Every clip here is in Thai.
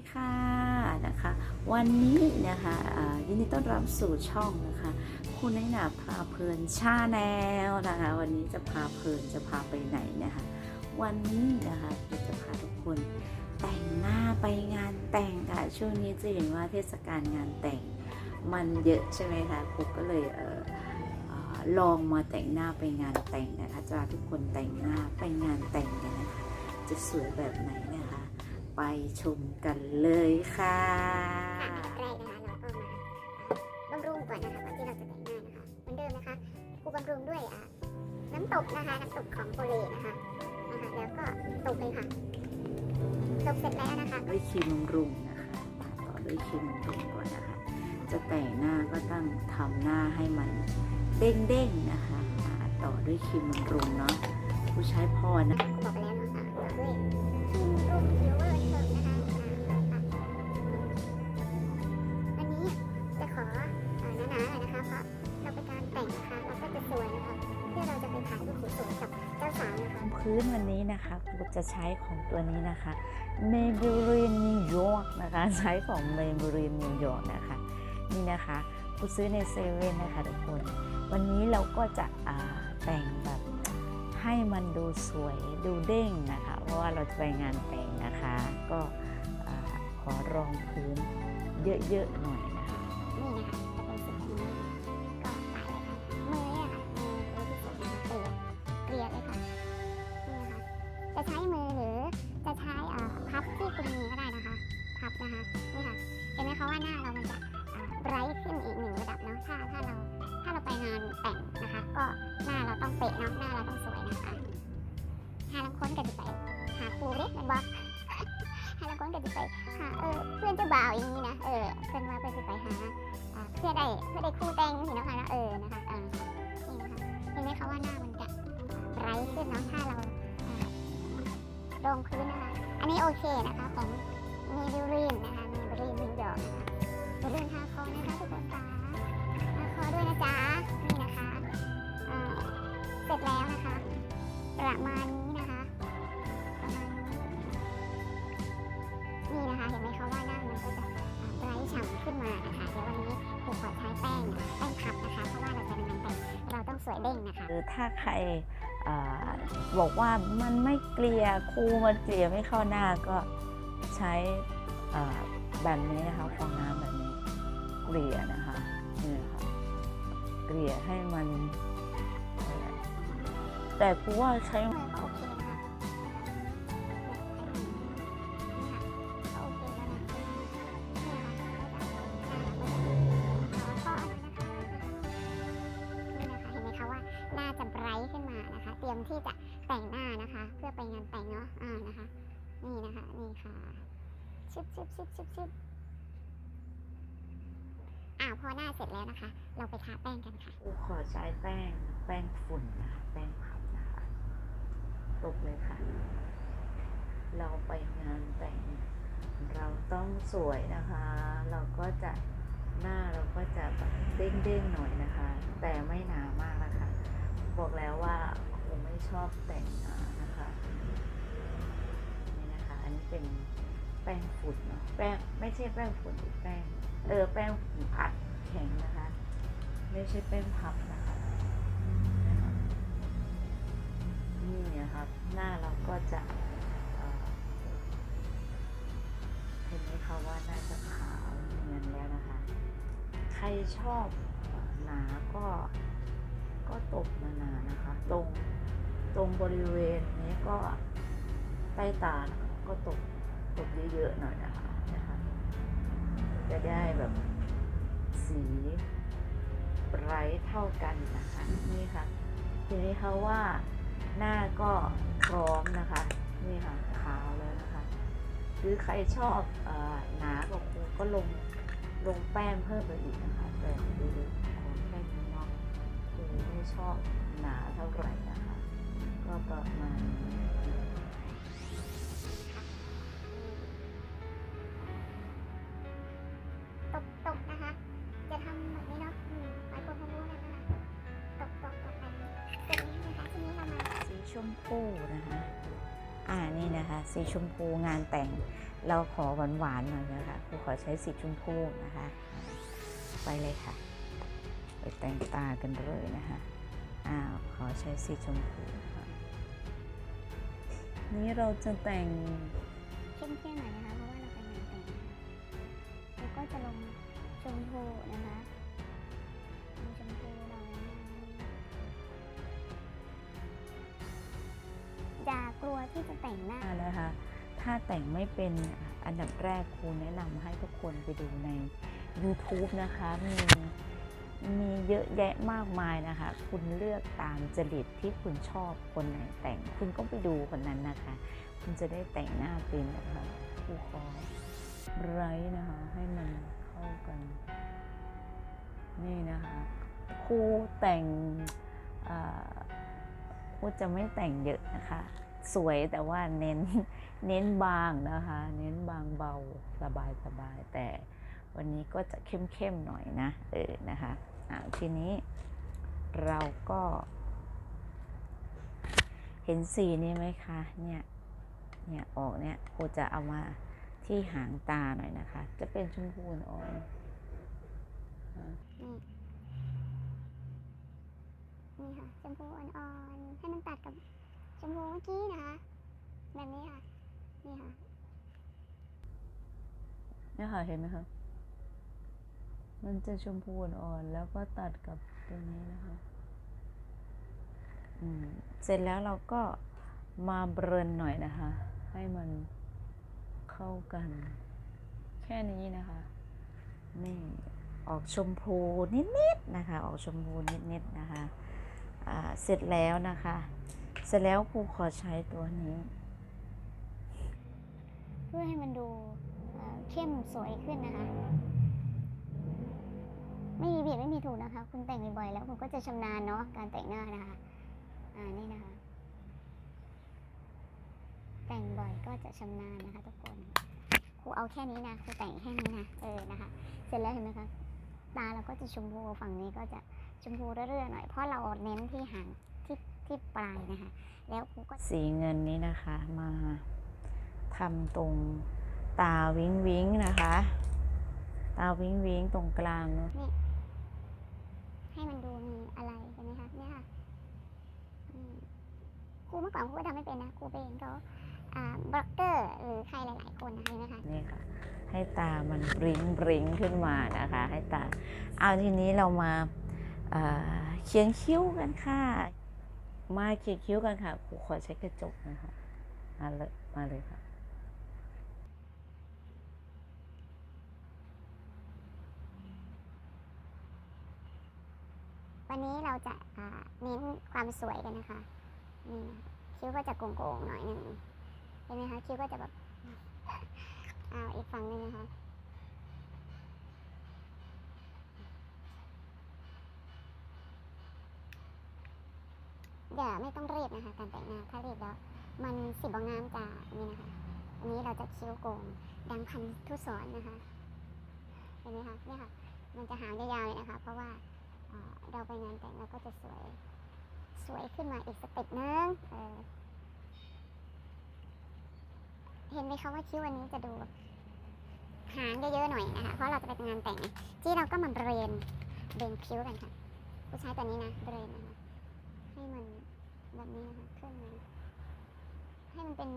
ดีค่ะนะคะ วันนี้นะคะยินดีต้อนรับสู่ช่องนะคะ คุณน้อยหนาพาเพลินชาแนลนะคะ วันนี้จะพาเพลินจะพาไปไหนนะคะ วันนี้นะคะเราจะพาทุกคนแต่งหน้าไปงานแต่งค่ะช่วงนี้จะเห็นว่าเทศกาลงานแต่งมันเยอะใช่ไหมคะปุ๊กก็เลยเออลองมาแต่งหน้าไปงานแต่งนะคะจะพาทุกคนแต่งหน้าไปงานแต่งกันนะคะจะสวยแบบไหน ไปชมกันเลยค่ะค่ะอันดับแรกนะคะเราก็มาบำรุงก่อนนะคะก่อนที่เราจะแต่งหน้านะคะเหมือนเดิมนะคะกูบำรุงด้วยอะน้ำตกนะคะน้ำตกของโปเลนะคะนะคะ แล้วก็ตกเลยค่ะตกเสร็จแล้วนะคะด้วยครีมบำรุงนะคะต่อด้วยครีมบำรุงก่อนนะคะ จะแต่งหน้าก็ต้องทำหน้าให้มันเด้งๆนะคะอ่าต่อด้วยครีมบำรุงเนาะผู้ใช้พอนะกูบอกไปแล้วเนาะอะต่อด้วย รีมบำรุงฟิวเวอร์เทิร์นะคะนี่จะขอหนาๆหน่อยนะคะเพราะเราไปการแต่งนะคะเราก็จะสวยนะคะเพื่อเราจะไปถ่ายรูปสวยกับเจ้าสาวนะคะพื้นวันนี้นะคะกูจะใช้ของตัวนี้นะคะ Maybelline New York นะคะใช้ของ Maybelline New York นะคะนี่นะคะกูซื้อในเซเว่นนะคะทุกคน วันนี้เราก็จะแต่งแบบ ให้มันดูสวยดูเด้งนะคะ เพราะว่าเราจะไปงานแต่งนะคะ ก็อ่าขอรองพื้นเยอะๆหน่อยนะคะนี่นะคะ ประมาณนี้นะคะประมาณนี้นี่นะคะ เห็นไหมคะว่าหน้ามันก็จะไบรท์ฉ่ำขึ้นมานะคะ เดี๋ยววันนี้ครูขอใช้แป้งแป้งพับนะคะ เพราะว่าเราจะเป็นงานแต่งเราต้องสวยเด้งนะคะหรือถ้าใครอบอกว่ามันไม่เกลี่ยคูมันเกลี่ยไม่เข้าหน้าก็ใช้แบบนี้นะคะฟองน้ำแบบนี้เกลี่ยนะคะนี่นะคะเกลี่ยให้มัน แต่ครูว่าใช้มือก็โอเคนะคะก็โอเคแล้วนะนี่ะนี่นะคะเห็นไหมคะว่าหน้าจะไบรท์ขึ้นมานะคะ เตรียมที่จะแต่งหน้านะคะ เพื่อไปงานแต่งเนาะอ่านะคะ นี่นะคะนี่ค่ะชิบชิบชิบชิบชิบอ่าพอหน้าเสร็จแล้วนะคะ เราไปทาแป้งกันค่ะครูขอใช้แป้ง แป้งฝุ่นนะคะแป้งพับ ตกเลยค่ะ เราไปงานแต่ง เราต้องสวยนะคะ เราก็จะหน้าเราก็จะแบบเด้งๆหน่อยนะคะ แต่ไม่หนามากนะคะ บอกแล้วว่าครูไม่ชอบแต่งหนานะคะนี่นะคะอันนี้เป็นแป้งฝุ่นเนาะแป้งไม่ใช่แป้งฝุ่นแป้งเออแป้งฝุ่นอัดแข็งนะคะ ไม่ใช่แป้งพับนะคะ นี่นะครับ หน้าเราก็จะเเห็นไหมคะว่าหน่าจะขาวเนียนแล้วนะคะ ใครชอบหนาก็ก็ตบหนานะคะ ตรงตรงบริเวณนี้ก็ใต้ตาก็ตบตบเยอะๆหน่อยนะคะนะคะจะได้แบบสีไบรท์เท่ากันนะคะนี่ค่ะทีนี้เขาว่า หน้าก็พร้อมนะคะ นี่ค่ะขาวแล้วนะคะ หรือใครชอบอหนากว่าครูก็ลงลงแป้งเพิ่มไปอีกนะคะ แต่ดูของแค่นี้เนาะครูไม่ชอบหนาเท่าไหร่นะคะ ก็ประมาณนี้ตบตบนะคะ จะทำแบบนี้เนาะ มาสีชมพูนะคะ อ่านี่นะคะ สีชมพูงานแต่งเราขอหวานๆหน่อยนะคะครูขอใช้สีชมพูนะคะ ไปเลยค่ะ ไปแต่งตากันเลยนะคะอ้าวขอใช้สีชมพูค่ะนี่เราจะแต่งเข้มๆหน่อยนะคะเพราะว่าเราไปงานแต่งแล้วก็จะลงชมพูนะคะ แต่งหน้านะคะ ถ้าแต่งไม่เป็นอันดับแรกครูแนะนำให้ทุกคนไปดูใน YouTube นะคะ มีมีเยอะแยะมากมายนะคะ คุณเลือกตามจริตที่คุณชอบคนไหนแต่ง คุณก็ไปดูคนนั้นนะคะ คุณจะได้แต่งหน้าเป็นนะคะครูขอไรนะคะ ให้มันเข้ากัน นี่นะคะครูแต่งครูจะไม่แต่งเยอะนะคะ สวยแต่ว่าเน้นเน้นบางนะคะ เน้นบางเบาสบายสบายแต่วันนี้ก็จะเข้มๆหน่อยนะเออนะคะอ่าทีนี้เราก็ เห็นสีนี้ไหมคะเนี่ยเนี่ยออกเนี่ยครูจะเอามาที่หางตาหน่อยนะคะ จะเป็นชมพูอ่อนอ่านี่นี่ค่ะชมพูอ่อนๆให้มันตัดกับ ชมพูเมื่อกี้นะคะแบบนี้ค่ะ นี่ค่ะ เนี่ยค่ะ เห็นไหมคะ มันจะชมพูอ่อนๆแล้วก็ตัดกับตัวนี้นะคะ อืม เสร็จแล้วเราก็มาเบรนหน่อยนะคะ ให้มันเข้ากัน แค่นี้นะคะ นี่ออกชมพูนิดๆนะคะ ออกชมพูนิดๆนะคะอ่าเสร็จแล้วนะคะ เสร็จแล้วครูขอใช้ตัวนี้ เพื่อให้มันดูเเข้มสวยขึ้นนะคะ ไม่มีผิดไม่มีถูกนะคะ คุณแต่งบ่อยๆแล้วคุณก็จะชำนาญเนาะการแต่งหน้านะคะอ่านี่นะคะ แต่งบ่อยก็จะชำนาญนะคะทุกคนครูเอาแค่นี้นะครูแต่งแค่นี้นะเออนะคะ เสร็จแล้วเห็นไหมคะตาเราก็จะชมพูฝั่งนี้ก็จะชมพูเรื่อยๆหน่อยเพราะเราเน้นที่หาง ที่ที่ปลายนะคะ แล้วครูก็สีเงินนี้นะคะมาทำตรงตาวิงวิงนะคะ ตาวิงวิงตรงกลางเนอะให้มันดูมีอะไรเห็นไหมคะเนี่ยค่ะอืมครูเมื่อก่อนครูก็ทำไม่เป็นนะครูเป็นเขาอ่าบล็อกเกอร์หรือใครหลาย ๆ คนนะคะเห็นไหมคะนี่ค่ะให้ตามันบริงบริงขึ้นมานะคะ ให้ตา เอาทีนี้เรามาเอ่อเขียนคิ้วกันค่ะ มาเขียคิ้วกันค่ะขอใช้กระจกนะคะมาเลยมาเลยค่ะวันนี้เราจะเน้นความสวยกันนะคะ นี่คิ้วก็จะโก่งๆหน่อยหนึ่งเห็นไหมคะคิ้วก็จะแบบอ้าอีกฝั่งหนึ่งนะคะ อย่าไม่ต้องรีบนะคะ การแต่งหน้าถ้ารีบแล้วมันสิบองามจ้านี่นะคะ อันนี้เราจะคิ้วโกงดังพันทุสอนนะคะเห็นไหมคะเนี่ยค่ะมันจะหางยาวๆเลยนะคะ เพราะว่าเราไปงานแต่งเราก็จะสวยสวยขึ้นมาอีกสเต็ปนึงเออเห็นไหมคะว่าคิ้ววันนี้จะดูหางเยอะๆหน่อยนะคะ เพราะเราจะไปงานแต่งที่เราก็มาเบรนเบรนคิ้วกันค่ะ ผู้ใช้ตัวนี้นะเบรนนะคะ ให้มันแบบนี้นะคะขึ้นมาให้มันเป็น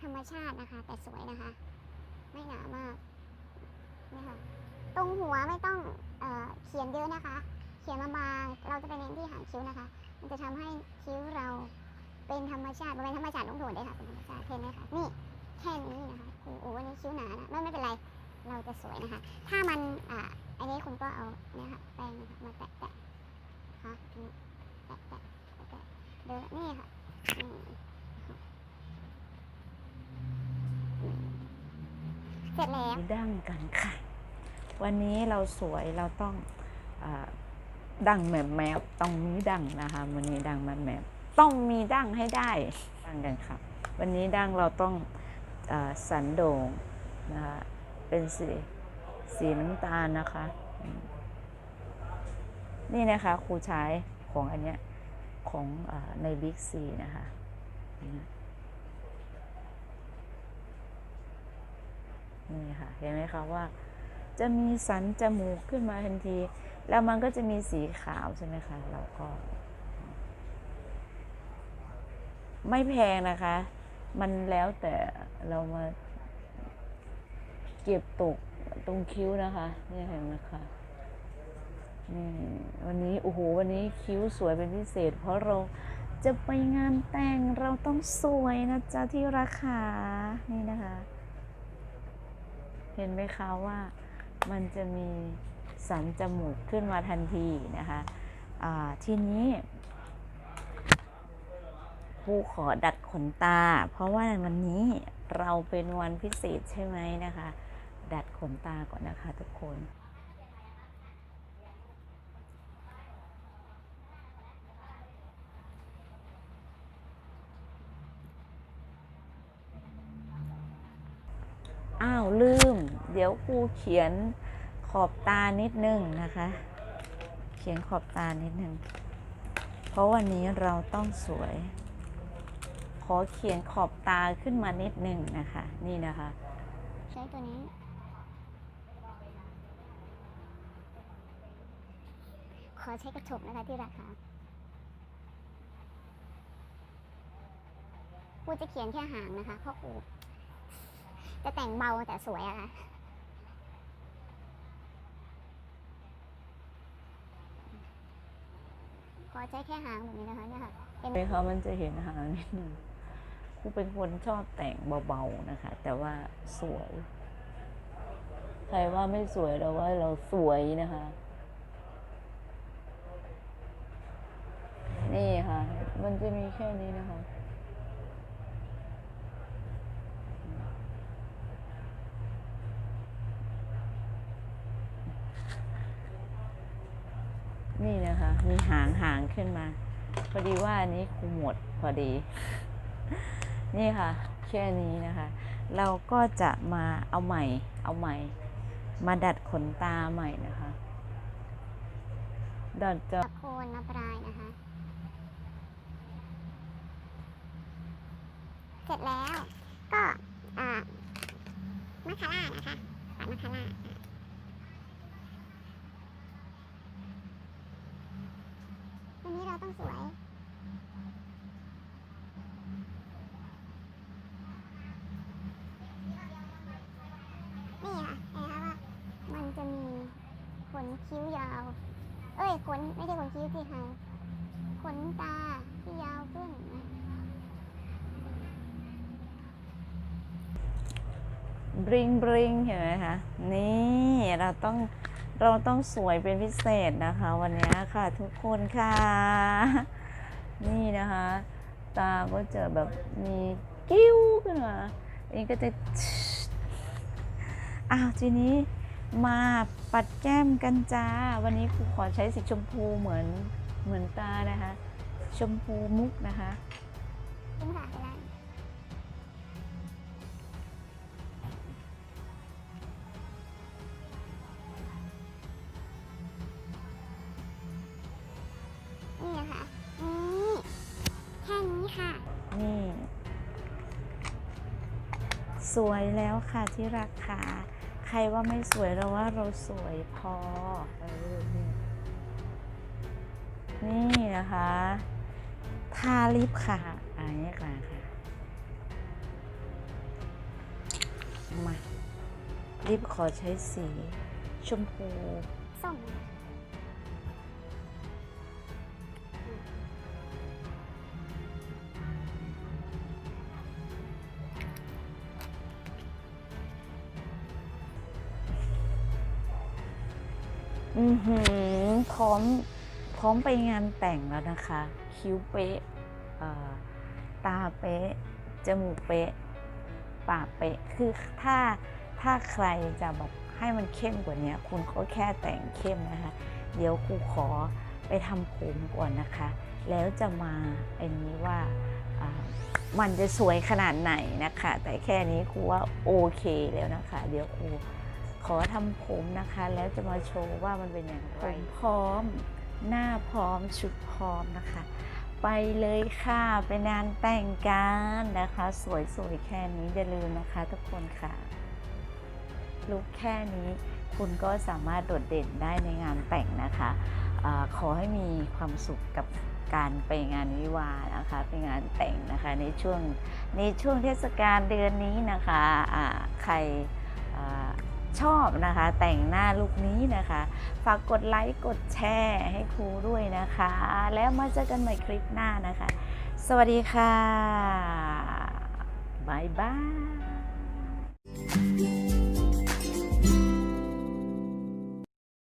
ธรรมชาตินะคะ แต่สวยนะคะ ไม่หนามากนี่ค่ะตรงหัวไม่ต้องเอเขียนเยอะนะคะ เขียนบางๆเราจะไปเน้นที่หางคิ้วนะคะ มันจะทำให้คิ้วเราเป็นธรรมชาติเป็นธรรมชาติลงโทนได้ค่ะเป็นธรรมชาติเห็นไหมคะนี่แค่นี้นะคะโอ้โหวันนี้คิ้วหนานะไม่ไม่เป็นไรเราจะสวยนะคะ ถ้ามันอ่าอันนี้คุณก็เอาเนี่ยค่ะแป้งนะคะมาแตะแตะค่ะแตะแตะ เดินนี่ค่ะเสร็จแล้วดั้งกันค่ะ วันนี้เราสวยเราต้องอดังแมบแมบต้องมีดังนะคะ วันนี้ดังแมบแมบต้องมีดังให้ได้ดังกันค่ะ วันนี้ดังเราต้องอสันโด่งนะคะเป็นสีสีน้ำตาลนะคะ นี่นะคะครูใช้ของอันเนี้ย ของอในบิ๊กซีนะคะนี่ค่ะ เห็นไหมคะว่า จะมีสันจมูกขึ้นมาทันที แล้วมันก็จะมีสีขาวใช่ไหมคะ เราก็ ไม่แพงนะคะ มันแล้วแต่เรามา เก็บตกตรงคิ้วนะคะ นี่เห็นไหมคะ นี่วันนี้โอ้โหวันนี้คิ้วสวยเป็นพิเศษ เพราะเราจะไปงานแต่งเราต้องสวยนะจ๊ะที่ราคานี่นะคะ เห็นไหมคะว่ามันจะมีสันจมูกขึ้นมาทันทีนะคะทีนี้ครูขอดัดขนตา เพราะว่าวันนี้เราเป็นวันพิเศษใช่ไหมนะคะ ดัดขนตาก่อนนะคะทุกคน อ้าว ลืม เดี๋ยวครูเขียนขอบตานิดนึงนะคะ เขียนขอบตานิดนึง เพราะวันนี้เราต้องสวย ขอเขียนขอบตาขึ้นมานิดนึงนะคะ นี่นะคะ ใช้ตัวนี้ขอใช้กระจกนะคะที่ราคาครูจะเขียนแค่หางนะคะเพราะครูจะแต่งเบาแต่สวยอะค่ะ ขอใช้แค่หางแบบนี้นะคะเนี่ยค่ะเขามันจะเห็นหางนิดนึงครูเป็นคนชอบแต่งเบาๆนะคะ แต่ว่าสวย ใครว่าไม่สวยเราว่าเราสวยนะคะ นี่ค่ะ มันจะมีแค่นี้นะคะ นี่นะคะ มีหางหางขึ้นมา พอดีว่าอันนี้ครูหมดพอดี นี่ค่ะ แค่นี้นะคะ เราก็จะมาเอาใหม่ เอาใหม่ มาดัดขนตาใหม่นะคะ ดัดจะโคนมาปลายนะคะ เสร็จแล้วก็อ่ามาคาร่านะคะปัดมาคาร่าอะวันนี้ เราต้องสวย นี่ค่ะเห็นไหมคะว่ามันจะมีขนคิ้วยาว เอ้ยขนไม่ใช่ขนคิ้วสิคะขนตาที่ยาวขึ้นนะบริงบริงเห็นไหมคะ นี่เราต้อง เราต้องสวยเป็นพิเศษนะคะ วันนี้ค่ะทุกคนค่ะ นี่นะคะ ตาก็จะแบบมีกิ้วขึ้นมาอันนี้ก็จะอ้าวทีนี้มาปัดแก้มกันจ้า วันนี้ครูขอใช้สีชมพูเหมือนเหมือนตานะคะ ชมพูมุกนะคะขึ้นค่ะไปได้ สวยแล้วค่ะที่ราคาใครว่าไม่สวยเราว่าเราสวยพอเออนี่นี่นะคะ ทาลิปค่ะ อันนี้ก่อนค่ะ มาลิปขอใช้สี ชมพูส้ม อือหือพร้อมพร้อมไปงานแต่งแล้วนะคะ คิ้วเป๊ะตาเป๊ะ จมูกเป๊ะ ปากเป๊ะ คือถ้าถ้าใครจะแบบให้มันเข้มกว่านี้คุณก็แค่แต่งเข้มนะคะ เดี๋ยวครูขอไปทำผมก่อนนะคะ แล้วจะมาอันนี้ว่ามันจะสวยขนาดไหนนะคะ แต่แค่นี้ครูว่าโอเคแล้วนะคะ เดี๋ยวครู ขอทำผมนะคะ แล้วจะมาโชว์ว่ามันเป็นอย่างไรผมพร้อม หน้าพร้อมชุดพร้อมนะคะ ไปเลยค่ะไปงานแต่งกันนะคะ สวยๆแค่นี้อย่าลืมนะคะ ทุกคนค่ะลุคแค่นี้คุณก็สามารถโดดเด่นได้ในงานแต่งนะคะอขอให้มีความสุขกับการไปงานวิวานะคะไปงานแต่งนะคะในช่วงในช่วงเทศกาลเดือนนี้นะคะะใครอ ชอบนะคะ แต่งหน้าลุคนี้นะคะ ฝากกดไลค์กดแชร์ให้ครูด้วยนะคะ แล้วมาเจอกันใหม่คลิปหน้านะคะ สวัสดีค่ะบายบาย